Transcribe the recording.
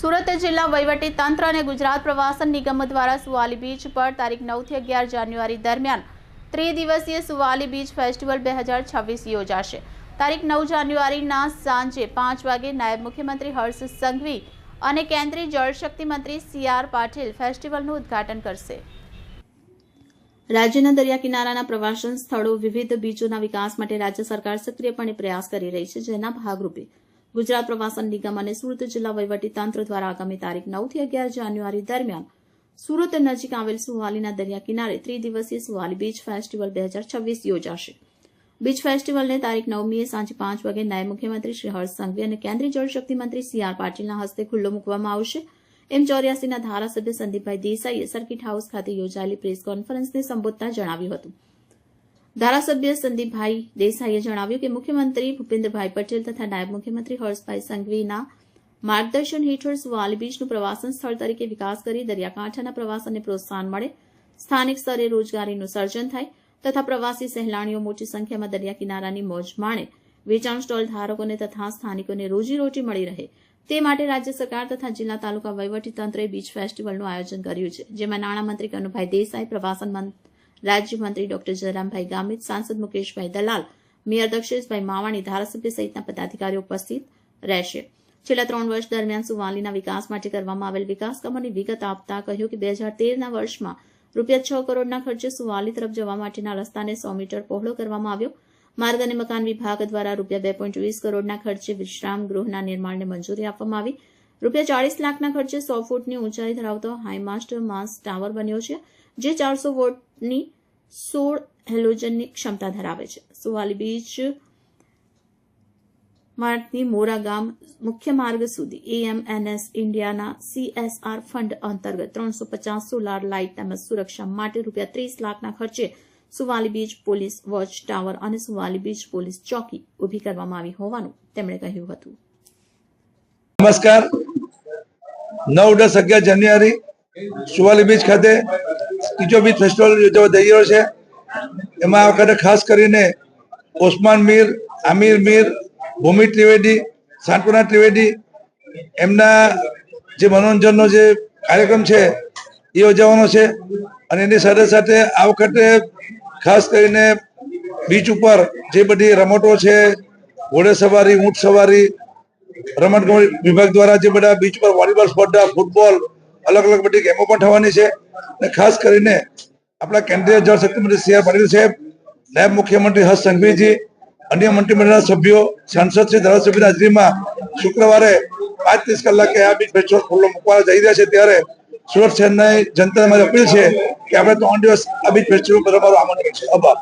સુરત જિલ્લા વહીવટી તંત્ર અને ગુજરાત પ્રવાસન નિગમ દ્વારા સુવાલી બીચ પર તારીખ નવથી અગિયાર જાન્યુઆરી દરમિયાન ત્રિદિવસીય સુવાલી બીચ ફેસ્ટિવલ બે યોજાશે. તારીખ નવ જાન્યુઆરીના સાંજે પાંચ વાગે નાયબ મુખ્યમંત્રી હર્ષ સંઘવી અને કેન્દ્રીય જળશક્તિ મંત્રી સી આર પાટીલ ફેસ્ટિવલનું ઉદ્ઘાટન કરશે. રાજ્યના દરિયા કિનારાના પ્રવાસન સ્થળો વિવિધ બીચોના વિકાસ માટે રાજ્ય સરકાર સક્રિયપણે પ્રયાસ કરી રહી છે, જેના ભાગરૂપે ગુજરાત પ્રવાસન નિગમ અને સુરત જિલ્લા વહીવટી તંત્ર દ્વારા આગામી તારીખ નવથી અગિયાર જાન્યુઆરી દરમિયાન સુરત નજીક આવેલ સુવાલીના દરિયા કિનારે ત્રિદિવસીય સુવાલી બીચ ફેસ્ટિવલ બે હજાર છવ્વીસ યોજાશે. બીચ ફેસ્ટિવલને તારીખ નવમીએ સાંજે પાંચ વાગે નાયબ મુખ્યમંત્રી શ્રી હર્ષ સંઘવી અને કેન્દ્રીય જળશક્તિ મંત્રી સી આર પાટીલના હસ્તે ખુલ્લો મૂકવામાં આવશે. એમ ચોર્યાસીના ધારાસભ્ય સંદીપભાઈ દેસાઈએ સર્કિટ હાઉસ ખાતે યોજાયેલી પ્રેસ કોન્ફરન્સને સંબોધતા જણાવ્યું હતું. ધારાસભ્ય સંદીપભાઈ દેસાઈએ જણાવ્યું કે મુખ્યમંત્રી ભૂપેન્દ્રભાઈ પટેલ તથા નાયબ મુખ્યમંત્રી હર્ષભાઈ સંઘવીના માર્ગદર્શન હેઠળ સુવાલી બીચનું પ્રવાસન સ્થળ તરીકે વિકાસ કરી દરિયાકાંઠાના પ્રવાસનને પ્રોત્સાહન મળે, સ્થાનિક સ્તરે રોજગારીનું સર્જન થાય તથા પ્રવાસી સહેલાણીઓ મોટી સંખ્યામાં દરિયા કિનારાની મોજ માણે, વેચાણ સ્ટોલ ધારકોને તથા સ્થાનિકોને રોજીરોટી મળી રહે. તે માટે રાજ્ય સરકાર તથા જિલ્લા તાલુકા વહીવટી તંત્રએ બીચ ફેસ્ટિવલનું આયોજન કર્યું છે, જેમાં નાણામંત્રી કનુભાઈ દેસાઈ પ્રવાસન મંત્રી રાજ્યમંત્રી ડોક્ટર જયરામભાઈ ગામિત, સાંસદ મુકેશભાઈ દલાલ, મેયર દક્ષેશભાઈ માવાણી, ધારાસભ્ય સહિતના પદાધિકારીઓ ઉપસ્થિત રહેશે. છેલ્લા ત્રણ વર્ષ દરમિયાન સુવાલીના વિકાસ માટે કરવામાં આવેલ વિકાસ વિગત આપતા કહ્યું કે બે હજાર વર્ષમાં રૂપિયા છ કરોડના ખર્ચે સુવાલી તરફ જવા માટેના રસ્તાને સો મીટર પહોળો કરવામાં આવ્યો. માર્ગ અને મકાન વિભાગ દ્વારા રૂપિયા બે પોઈન્ટ વીસ કરોડના ખર્ચે વિશ્રામ ગૃહના નિર્માણને મંજૂરી આપવામાં આવી. રૂપિયા ચાળીસ લાખના ખર્ચે સો ફૂટની ઊંચાઈ ધરાવતો હાઈમાસ્ટ માસ ટાવર બન્યો છે, જે ચારસો વોટની સોળ હેલોજનની ક્ષમતા ધરાવે છે. સુવાલી બીચ માર્ગથી મોરા ગામ મુખ્ય માર્ગ સુધી એએમએનએસ ઇન્ડિયાના સીએસઆર ફંડ અંતર્ગત ત્રણસો પચાસ સોલાર લાઇટ તેમજ સુરક્ષા માટે રૂપિયા ત્રીસ લાખના ખર્ચે Suvali beach police watch tower અને સુવાલી બીચ પોલીસ ચોકી ઊભી કરવામાં આવી હોવાનું તેમણે કહ્યું હતું. નમસ્કાર. નવ દસ અગિયાર જાન્યુઆરી સુવાલી બીચ ખાતે ત્રીજો બીચ ફેસ્ટિવલ યોજવા જઈ રહ્યો છે. એમાં આ વખતે ખાસ કરીને ઓસમાન મીર, આમિર મીર, ભૂમિ ત્રિવેદી, સાંત્વના ત્રિવેદી, એમના જે મનોરંજનનો જે કાર્યક્રમ છે, એ યોજવાનો છે. અને એની સાથે સાથે આ વખતે ખાસ કરીને બીચ ઉપર જે બધી રમતો છે, ઘોડે સવારી, ઊંટ સવારી, રમત ગમત વિભાગ દ્વારા જે બધા બીચ પર વોલીબોલ સ્પર્ધા, ફૂટબોલ અલગ અલગ બધી ગેમો પણ થવાની છે. અને ખાસ કરીને આપણા કેન્દ્રીય જળ શક્તિ મંત્રી સી આર પાટીલ સાહેબ નાયબ મુખ્યમંત્રી હર્ષ સંઘવીજી, અન્ય મંત્રીમંડળના સભ્યો, સાંસદ શ્રી, ધારાસભ્યની હાજરીમાં શુક્રવારે પાંચ ત્રીસ કલાકે આ બીચ ફેસ્ટિવલ ખુલ્લો મૂકવા જઈ રહ્યા છે. ત્યારે સુરત શહેરના જનતાને મારી અપીલ છે કે આપણે ત્રણ દિવસ આ બીચ ફેસ્ટિવલ પર અમારું આમંત્રણ છે. આભાર.